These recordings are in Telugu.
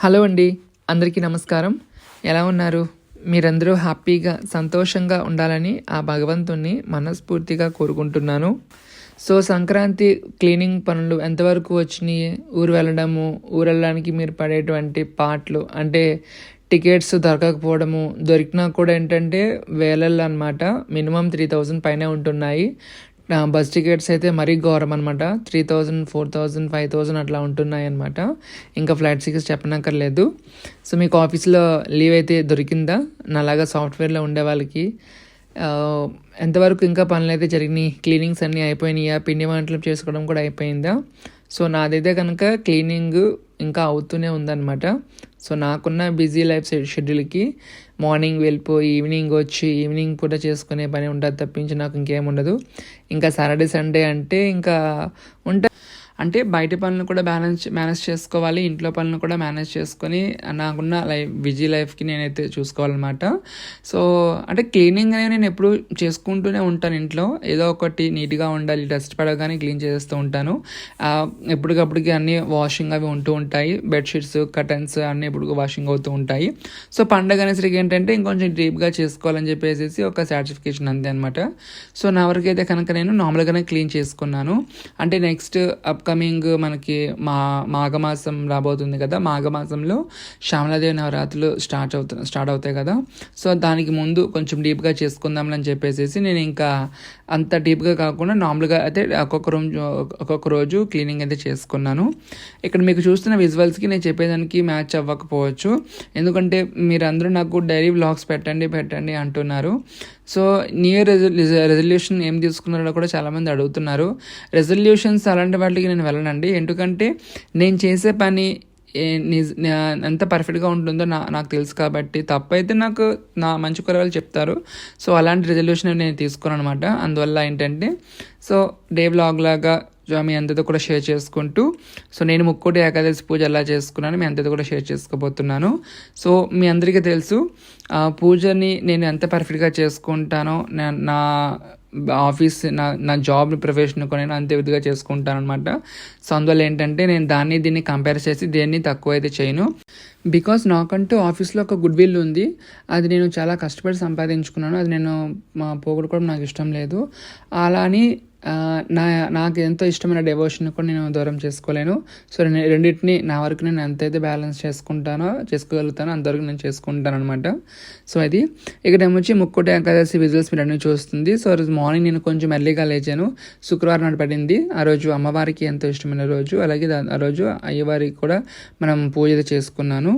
హలో అండి అందరికీ నమస్కారం. ఎలా ఉన్నారు? మీరందరూ హ్యాపీగా సంతోషంగా ఉండాలని ఆ భగవంతుణ్ణి మనస్ఫూర్తిగా కోరుకుంటున్నాను. సో సంక్రాంతి క్లీనింగ్ పనులు ఎంతవరకు వచ్చినాయి? ఊరు వెళ్ళడము ఊరు వెళ్ళడానికి మీరు పడేటువంటి పాటలు అంటే టికెట్స్ దొరకకపోవడము దొరికినా కూడా ఏంటంటే వేలల్లో అనమాట మినిమం త్రీ థౌజండ్ పైన ఉంటున్నాయి. బస్ టికెట్స్ అయితే మరీ ఘోరం అనమాట three thousand four thousand five thousand అట్లా ఉంటున్నాయి అనమాట ఇంకా ఫ్లైట్ టికెట్స్ చెప్పనక్కర్లేదు. సో మీకు ఆఫీస్లో లీవ్ అయితే దొరికిందా? నాలాగా సాఫ్ట్వేర్లో ఉండే వాళ్ళకి. ఎంతవరకు ఇంకా పనులు అయితే జరిగినాయి? క్లీనింగ్స్ అన్నీ అయిపోయినాయా? పిండి వంటలు చేసుకోవడం కూడా అయిపోయిందా? సో నాదైతే కనుక క్లీనింగ్ ఇంకా అవుతూనే ఉందన్నమాట. సో నాకున్న బిజీ లైఫ్ షెడ్యూల్కి మార్నింగ్ వెళ్ళిపోయి ఈవినింగ్ వచ్చి ఈవినింగ్ పూట చేసుకునే పని ఉంటుంది తప్పించి నాకు ఇంకేం ఉండదు. ఇంకా సాటర్డే సండే అంటే ఇంకా ఉంటా అంటే బయట పనులు కూడా బ్యాలెన్స్ మేనేజ్ చేసుకోవాలి ఇంట్లో పనులు కూడా మేనేజ్ చేసుకొని నాకున్న లైఫ్ బిజీ లైఫ్కి నేనైతే చూసుకోవాలన్నమాట. సో అంటే క్లీనింగ్ అనేది నేను ఎప్పుడు చేసుకుంటూనే ఉంటాను ఇంట్లో. ఏదో ఒకటి నీట్గా ఉండాలి డస్ట్ పడగానే క్లీన్ చేస్తూ ఉంటాను. ఎప్పటికప్పటికి అన్ని వాషింగ్ అవి ఉంటూ ఉంటాయి. బెడ్షీట్స్ కటన్స్ అన్నీ ఎప్పుడు వాషింగ్ అవుతూ ఉంటాయి. సో పండగ అనేసరికి ఏంటంటే ఇంకొంచెం డీప్గా చేసుకోవాలని చెప్పేసి ఒక సాటిస్ఫికేషన్ అంతే అనమాట సో నా వరకు అయితే కనుక నేను నార్మల్గానే క్లీన్ చేసుకున్నాను. అంటే నెక్స్ట్ అప్ అప్కమింగ్ మనకి మా మాఘమాసం రాబోతుంది కదా. మాఘమాసంలో శ్యామలాదేవి నవరాత్రులు స్టార్ట్ అవుతు స్టార్ట్ అవుతాయి కదా. సో దానికి ముందు కొంచెం డీప్గా చేసుకుందామని చెప్పేసి నేను ఇంకా అంత డీప్గా కాకుండా నార్మల్గా అయితే ఒక్కొక్క రోజు ఒక్కొక్క రోజు క్లీనింగ్ అయితే చేసుకున్నాను. ఇక్కడ మీకు చూస్తున్న విజువల్స్కి నేను చెప్పేదానికి మ్యాచ్ అవ్వకపోవచ్చు. ఎందుకంటే మీరందరూ నాకు డైరీ వ్లాగ్స్ పెట్టండి పెట్టండి అంటున్నారు. సో న్యూ ఇయర్ రెజల్యూషన్ ఏం తీసుకున్నారో కూడా చాలామంది అడుగుతున్నారు. రెజల్యూషన్స్ అలాంటి వాటికి నేను వెళ్ళనండి. ఎందుకంటే నేను చేసే పని నిజ ఎంత పర్ఫెక్ట్గా ఉంటుందో నా నాకు తెలుసు కాబట్టి తప్పైతే నాకు నా మంచి కూరగాయలు చెప్తారు. సో అలాంటి రెజల్యూషన్ నేను తీసుకున్నాను అనమాట అందువల్ల ఏంటంటే సో డే బ్లాగ్ లాగా సో మీ అందరితో కూడా షేర్ చేసుకుంటూ సో నేను ముక్కోటి ఏకాదశి పూజ ఎలా చేసుకున్నాను మీ అందరితో కూడా షేర్ చేసుకోబోతున్నాను. సో మీ అందరికీ తెలుసు ఆ పూజని నేను ఎంత పర్ఫెక్ట్గా చేసుకుంటానో నా- నా ఆఫీస్ నా నా జాబ్ ప్రొఫెషన్ కూడా నేను అంతే విధంగా చేసుకుంటాను అనమాట సో అందువల్ల ఏంటంటే నేను దాన్ని దీన్ని కంపేర్ చేసి దేన్ని తక్కువ అయితే చేయను. బికాస్ నాకంటూ ఆఫీస్లో ఒక గుడ్ విల్ ఉంది. అది నేను చాలా కష్టపడి సంపాదించుకున్నాను. అది నేను మా పోగొట్టుకోవడం నాకు ఇష్టం లేదు. అలా అని నా నాకు ఎంతో ఇష్టమైన డెవోషన్ కూడా నేను దూరం చేసుకోలేను. సో నేను రెండింటిని నా వరకు నేను ఎంతైతే బ్యాలెన్స్ చేసుకుంటానో చేసుకోగలుగుతానో అంతవరకు నేను చేసుకుంటాను అనమాట సో అది ఇక్కడ ఏమొచ్చి ముక్కోటి ఏకాదశి విజువల్స్ మీరు అన్నీ చూస్తుంది. సో రోజు మార్నింగ్ నేను కొంచెం ఎర్లీగా లేచాను. శుక్రవారం నాడు పడింది. ఆ రోజు అమ్మవారికి ఎంతో ఇష్టమైన రోజు. అలాగే దా- ఆ రోజు అయ్యవారికి కూడా మనం పూజ చేసుకున్నాను.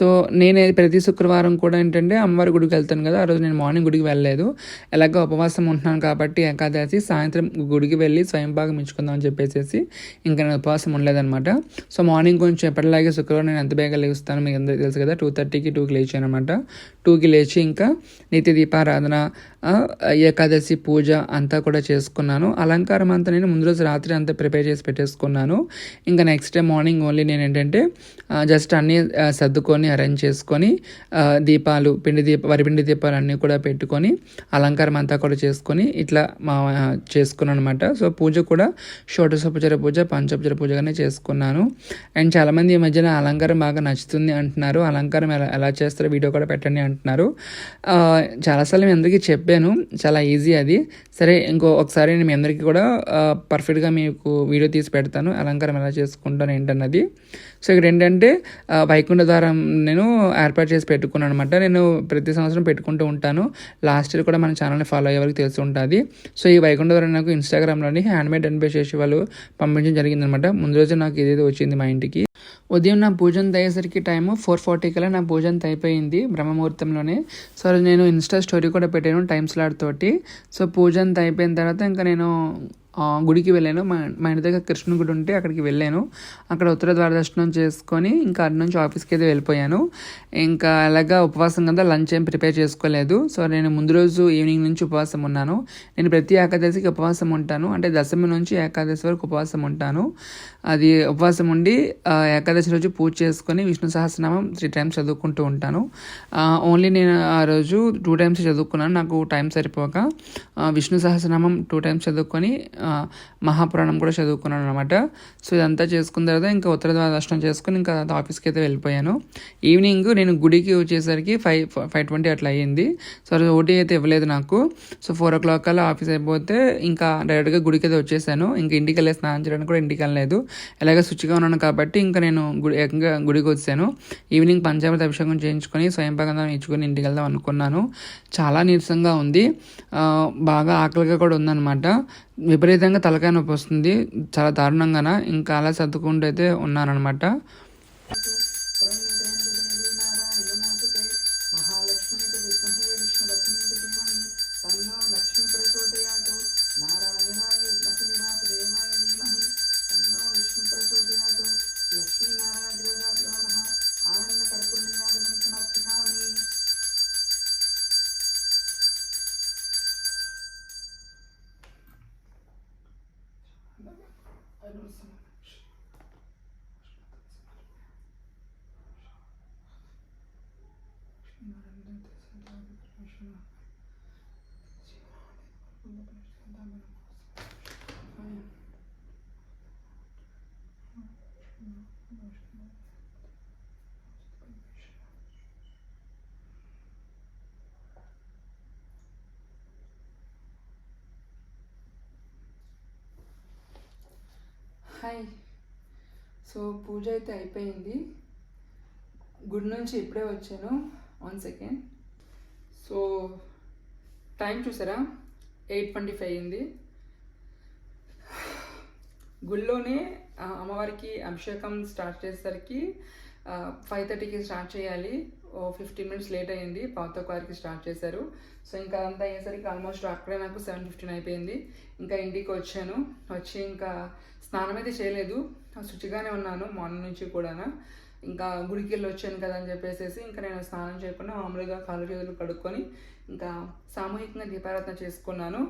సో నేను ప్రతి శుక్రవారం కూడా ఏంటంటే అమ్మవారి గుడికి వెళ్తాను కదా ఆ రోజు నేను మార్నింగ్ గుడికి వెళ్ళలేదు. ఎలాగో ఉపవాసం ఉంటున్నాను కాబట్టి ఏకాదశి సాయంత్రం గుడికి వెళ్ళి స్వయంపాకం ఇచ్చుకుందాం అని చెప్పేసి ఇంకా నేను ఉపవాసం ఉండలేదన్నమాట. సో మార్నింగ్ కొంచెం ఎప్పటిలాగే శుక్రవారం నేను ఎంత బేగా లేస్తాను మీకు అందరికీ తెలుసు కదా టూ థర్టీకి టూకి లేచాను అనమాట టూకి లేచి ఇంకా నిత్య దీపారాధన ఏకాదశి పూజ అంతా కూడా చేసుకున్నాను. అలంకారం అంతా నేను ముందు రోజు రాత్రి అంతా ప్రిపేర్ చేసి పెట్టేసుకున్నాను. ఇంకా నెక్స్ట్ డే మార్నింగ్ ఓన్లీ నేను ఏంటంటే జస్ట్ అన్నీ సర్దుకొని అరేంజ్ చేసుకొని దీపాలు పిండి దీప వరిపిండి దీపాలు అన్నీ కూడా పెట్టుకొని అలంకారం అంతా కూడా చేసుకొని ఇట్లా మా చేసుకున్నాను అనమాట సో పూజ కూడా షోటసోపచార పూజ పంచోపచార పూజగానే చేసుకున్నాను. అండ్ చాలామంది ఈ మధ్యన అలంకారం బాగా నచ్చుతుంది అంటున్నారు. అలంకారం ఎలా ఎలా చేస్తారో వీడియో కూడా పెట్టండి అంటున్నారు. చాలాసార్లు మీ అందరికీ చెప్పాను చాలా ఈజీ అది. సరే ఇంకో ఒకసారి నేను మీ అందరికీ కూడా పర్ఫెక్ట్గా మీకు వీడియో తీసి పెడతాను. అలంకారం ఎలా చేసుకుంటాను ఏంటన్నది. సో ఇక్కడ ఏంటంటే వైకుంఠ ద్వారం నేను ఏర్పాటు చేసి పెట్టుకున్నాను అనమాట నేను ప్రతి సంవత్సరం పెట్టుకుంటూ ఉంటాను. లాస్ట్ ఇయర్ కూడా మన ఛానల్ని ఫాలో అయ్యే వరకు తెలిసి ఉంటుంది. సో ఈ వైకుంఠ ద్వారం నాకు ఇన్స్టాగ్రామ్లోని హ్యాండ్మేడ్ పే చేసే వాళ్ళు పంపించడం జరిగిందనమాట ముందు రోజు నాకు ఇదేదో వచ్చింది మా ఇంటికి. ఉదయం నా పూజ తయ్యేసరికి అయ్యేసరికి ఫోర్ ఫార్టీ కల్లా నా పూజంత అయిపోయింది బ్రహ్మముహూర్తంలోనే. సో అది నేను ఇన్స్టా స్టోరీ కూడా పెట్టాను టైమ్ స్లాట్ తోటి. సో పూజంత అయిపోయిన తర్వాత ఇంకా నేను గుడికి వెళ్ళాను. మా మా ఇంటి దగ్గర కృష్ణ గుడి ఉంటే అక్కడికి వెళ్ళాను. అక్కడ ఉత్తర ద్వార దర్శనం చేసుకొని ఇంకా అటు నుంచి ఆఫీస్కి అయితే వెళ్ళిపోయాను. ఇంకా అలాగా ఉపవాసం కదా లంచ్ ఏం ప్రిపేర్ చేసుకోలేదు. సో నేను ముందు రోజు ఈవినింగ్ నుంచి ఉపవాసం ఉన్నాను. నేను ప్రతి ఏకాదశికి ఉపవాసం ఉంటాను. అంటే దశమి నుంచి ఏకాదశి వరకు ఉపవాసం ఉంటాను. అది ఉపవాసం ఉండి ఏకాదశి రోజు పూజ చేసుకొని విష్ణు సహస్రనామం త్రీ టైమ్స్ చదువుకుంటూ ఉంటాను. ఓన్లీ నేను ఆ రోజు టూ టైమ్స్ చదువుకున్నాను. నాకు టైం సరిపోక విష్ణు సహస్రనామం టూ టైమ్స్ చదువుకొని మహాపురాణం కూడా చదువుకున్నాను అనమాట సో ఇదంతా చేసుకున్న తర్వాత ఇంకా ఉత్తర దర్శనం చేసుకుని ఇంకా తర్వాత ఆఫీస్కి అయితే వెళ్ళిపోయాను. ఈవినింగ్ నేను గుడికి వచ్చేసరికి ఫైవ్ ఫైవ్ ట్వంటీ అట్లా అయ్యింది. సో అది ఓటీ అయితే ఇవ్వలేదు నాకు. సో ఫోర్ ఓ క్లాక్ అలా ఆఫీస్ అయిపోతే ఇంకా డైరెక్ట్గా గుడికి అయితే వచ్చేసాను. ఇంకా ఇంటికి వెళ్ళి స్నానం చేయడానికి కూడా ఇంటికి వెళ్ళలేదు. ఎలాగ శుచిగా ఉన్నాను కాబట్టి ఇంకా నేను గుడి ఏకంగా గుడికి వచ్చాను. ఈవినింగ్ పంచామృత అభిషేకం చేయించుకొని స్వయం పగంధం ఇచ్చుకొని ఇంటికి వెళ్దాం అనుకున్నాను. చాలా నీరసంగా ఉంది. బాగా ఆకలిగా కూడా ఉందన్నమాట. విపరీతంగా తలకాయ నొప్పి వస్తుంది. చాలా దారుణంగాన? ఇంకా అలా సర్దుకుంటూ అయితే ఉన్నానమాట Thank you. Hi so puja అయితే అయిపోయింది. గుడి నుంచి ఇప్పుడే వచ్చాను. వన్ సెకండ్ సో టైం చూసారా? ఎయిట్ ట్వంటీ ఫైవ్ అయింది. గుళ్ళోనే అమ్మవారికి అభిషేకం స్టార్ట్ చేసేసరికి ఫైవ్ థర్టీకి స్టార్ట్ చేయాలి. ఓ ఫిఫ్టీన్ మినిట్స్ లేట్ అయ్యింది పాత వారికి స్టార్ట్ చేశారు. సో ఇంకా అంతా అయ్యేసరికి ఆల్మోస్ట్ అక్కడే నాకు సెవెన్ ఫిఫ్టీన్ అయిపోయింది. ఇంకా ఇంటికి వచ్చాను. వచ్చి ఇంకా స్నానం అయితే చేయలేదు శుచిగానే ఉన్నాను మార్నింగ్ నుంచి కూడా ఇంకా గుడికి వెళ్ళి వచ్చాను కదా అని చెప్పేసి ఇంకా నేను స్నానం చేయకుండా మామూలుగా కాళ్ళు చేతులు కడుక్కొని ఇంకా సామూహికంగా దీపారాధన చేసుకున్నాను.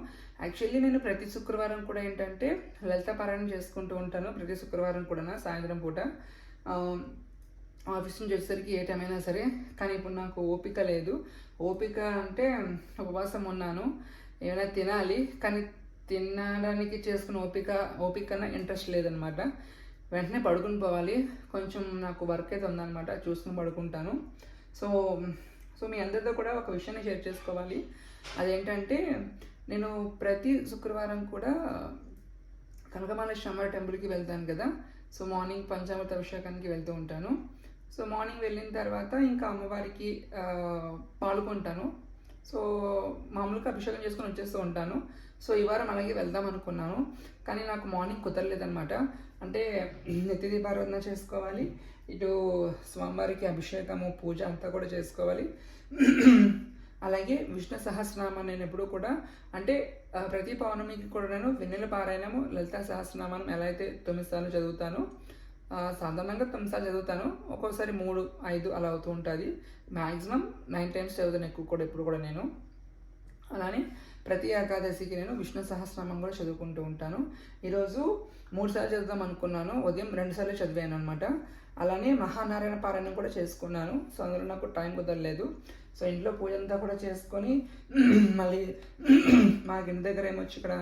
యాక్చువల్లీ నేను ప్రతి శుక్రవారం కూడా ఏంటంటే లలిత పారాయణం చేసుకుంటూ ఉంటాను. ప్రతి శుక్రవారం కూడా సాయంత్రం పూట. ఆఫీస్ నుంచి వచ్చేసరికి ఏ టైం అయినా సరే. కానీ ఇప్పుడు నాకు ఓపిక లేదు. ఓపిక అంటే ఉపవాసం ఉన్నాను. ఏమైనా తినాలి. కానీ తినడానికి చేసుకున్న ఓపిక ఓపిక కన్నా ఇంట్రెస్ట్ లేదనమాట. వెంటనే పడుకుని పోవాలి. కొంచెం నాకు వర్క్ అయితే ఉందన్నమాట చూసుకుని పడుకుంటాను. సో సో మీ అందరితో కూడా ఒక విషయాన్ని షేర్ చేసుకోవాలి. అదేంటంటే నేను ప్రతి శుక్రవారం కూడా కనకమాల శంబర టెంపుల్కి వెళ్తాను కదా. సో మార్నింగ్ పంచామృత అభిషేకానికి వెళ్తూ ఉంటాను. సో మార్నింగ్ వెళ్ళిన తర్వాత ఇంకా అమ్మవారికి పాల్గొంటాను సో మామూలుగా అభిషేకం చేసుకొని వచ్చేస్తూ ఉంటాను. సో ఈ వారం అలాగే వెళ్దాం అనుకున్నాను. కానీ నాకు మార్నింగ్ కుదరలేదనమాట అంటే నిత్య దీపారాధన చేసుకోవాలి. ఇటు స్వామివారికి అభిషేకము పూజ అంతా కూడా చేసుకోవాలి. అలాగే విష్ణు సహస్రనామం నేను ఎప్పుడూ కూడా అంటే ప్రతి పౌర్ణమికి కూడా నేను వెన్నెల పారాయణము లలిత సహస్రనామం ఎలా అయితే తొమ్మిది సార్లు చదువుతాను సాధారణంగా తొమ్మిది సార్లు చదువుతాను. ఒక్కోసారి మూడు ఐదు అలా అవుతూ ఉంటుంది. మ్యాక్సిమం నైన్ టైమ్స్ చదువుతాను ఎక్కువ కూడా ఎప్పుడు కూడా నేను. అలానే ప్రతి ఏకాదశికి నేను విష్ణు సహస్రనామం కూడా చదువుకుంటూ ఉంటాను. ఈరోజు మూడుసార్లు చదువుదాం అనుకున్నాను. ఉదయం రెండుసార్లు చదివాను అనమాట అలానే మహానారాయణ పారాయణం కూడా చేసుకున్నాను. సో అందులో నాకు టైం కుదరలేదు. సో ఇంట్లో పూజ అంతా కూడా చేసుకొని మళ్ళీ మా ఇంటి దగ్గర ఏమొచ్చి ఇక్కడ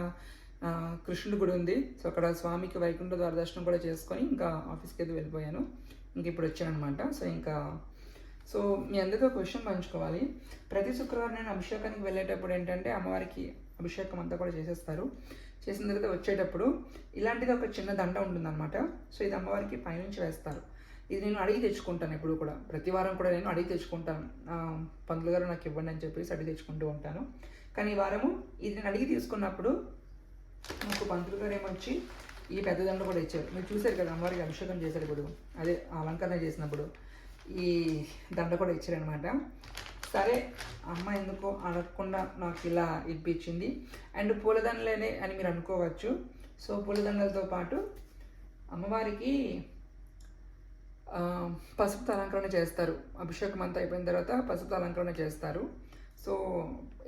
కృష్ణుడి గుడి ఉంది. సో అక్కడ స్వామికి వైకుంఠ ద్వార దర్శనం కూడా చేసుకొని ఇంకా ఆఫీస్కి అయితే వెళ్ళిపోయాను. ఇంక ఇప్పుడు వచ్చాను అనమాట సో ఇంకా సో మీ అందరితో క్వశ్చన్ పంచుకోవాలి. ప్రతి శుక్రవారం నేను అభిషేకానికి వెళ్ళేటప్పుడు ఏంటంటే అమ్మవారికి అభిషేకం అంతా కూడా చేసేస్తారు. చేసిన తర్వాత వచ్చేటప్పుడు ఇలాంటిది ఒక చిన్న దండ ఉంటుందన్నమాట. సో ఇది అమ్మవారికి పైనుంచి వేస్తారు. ఇది నేను అడిగి తెచ్చుకుంటాను ఎప్పుడు కూడా. ప్రతి వారం కూడా నేను అడిగి తెచ్చుకుంటాను. పంతులు గారు నాకు ఇవ్వండి అని చెప్పేసి అడిగి తెచ్చుకుంటూ ఉంటాను. కానీ ఈ వారము ఇది నేను అడిగి తీసుకున్నప్పుడు నాకు పంతులు గారు ఏమొచ్చి ఈ పెద్ద దండ కూడా ఇచ్చారు. మీరు చూశారు కదా అమ్మవారికి అభిషేకం చేశారు ఇప్పుడు అదే అలంకరణ చేసినప్పుడు. ఈ దండ కూడా ఇచ్చారనమాట సరే అమ్మ ఎందుకో అడగకుండా నాకు ఇలా ఇప్పించింది. అండ్ పూలదండలేనే అని మీరు అనుకోవచ్చు. సో పూలదండలతో పాటు అమ్మవారికి పసుపు పసుపుతో అలంకరణ చేస్తారు. అభిషేకం అంతా అయిపోయిన తర్వాత పసుపుతో అలంకరణ చేస్తారు. సో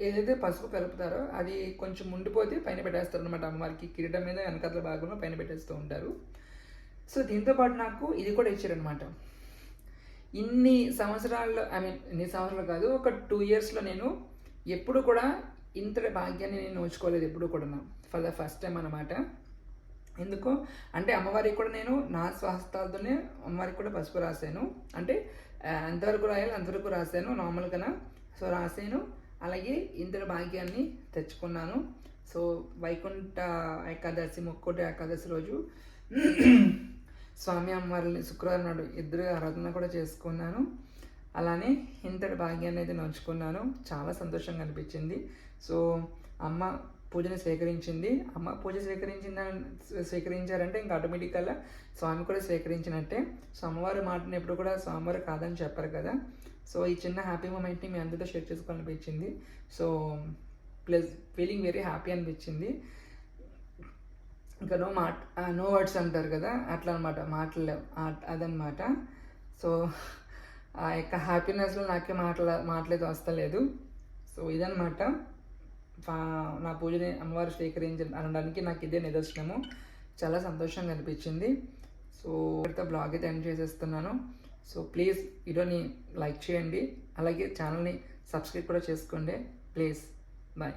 ఏదైతే పసుపు కలుపుతారో అది కొంచెం ఉండిపోతే పైన పెట్టేస్తారు అనమాట అమ్మవారికి. కిరీటం మీద వెనకాతల భాగంలో పైన పెట్టేస్తూ ఉంటారు. సో దీంతో పాటు నాకు ఇది కూడా ఇచ్చారనమాట ఇన్ని సంవత్సరాల్లో ఐ మీన్ ఇన్ని సంవత్సరాలు కాదు ఒక టూ ఇయర్స్లో నేను ఎప్పుడు కూడా ఇంతటి భాగ్యాన్ని నేను నోచుకోలేదు ఎప్పుడు కూడా ఫర్ ద ఫస్ట్ టైం అనమాట ఎందుకు? అంటే అమ్మవారికి కూడా నేను నా స్వహస్తాలతోనే అమ్మవారికి కూడా పసుపు రాశాను. అంటే ఎంతవరకు రాయాలి అంతవరకు రాశాను నార్మల్గా సో రాశాను. అలాగే ఇంతటి భాగ్యాన్ని తెచ్చుకున్నాను. సో వైకుంఠ ఏకాదశి ముక్కోటి ఏకాదశి రోజు స్వామి అమ్మవారిని శుక్రవారం నాడు ఇద్దరు ఆరాధన కూడా చేసుకున్నాను. అలానే ఇంతటి భాగ్యాన్ని అయితే నోచుకున్నాను. చాలా సంతోషంగా అనిపించింది. సో అమ్మ పూజని స్వీకరించింది. అమ్మ పూజ స్వీకరించింద స్వీకరించారంటే ఇంకా ఆటోమేటిక్గా స్వామి కూడా స్వీకరించినట్టే. సో అమ్మవారి ఎప్పుడు కూడా స్వామివారు కాదని చెప్పారు కదా. సో ఈ చిన్న హ్యాపీ మూమెంట్ని మీ అందరితో share చేసుకోవాలనిపించింది. So plus feeling very happy అనిపించింది. ఇంకా నో మాట నో వర్డ్స్ అంటారు కదా అట్లా అనమాట మాటలు అదనమాట. సో ఆ యొక్క హ్యాపీనెస్లో నాకే మాటల మాటలేదు వస్తలేదు. సో ఇదనమాట. నా పూజని అమ్మవారు స్వీకరించి అనడానికి నాకు ఇదే నిదర్శనము. చాలా సంతోషంగా అనిపించింది. సో ఇక్కడితో బ్లాగ్ అయితే ఎండ్ చేసేస్తున్నాను. సో ప్లీజ్ వీడియోని లైక్ చేయండి. అలాగే ఛానల్ని సబ్స్క్రైబ్ కూడా చేసుకోండి. ప్లీజ్. బాయ్.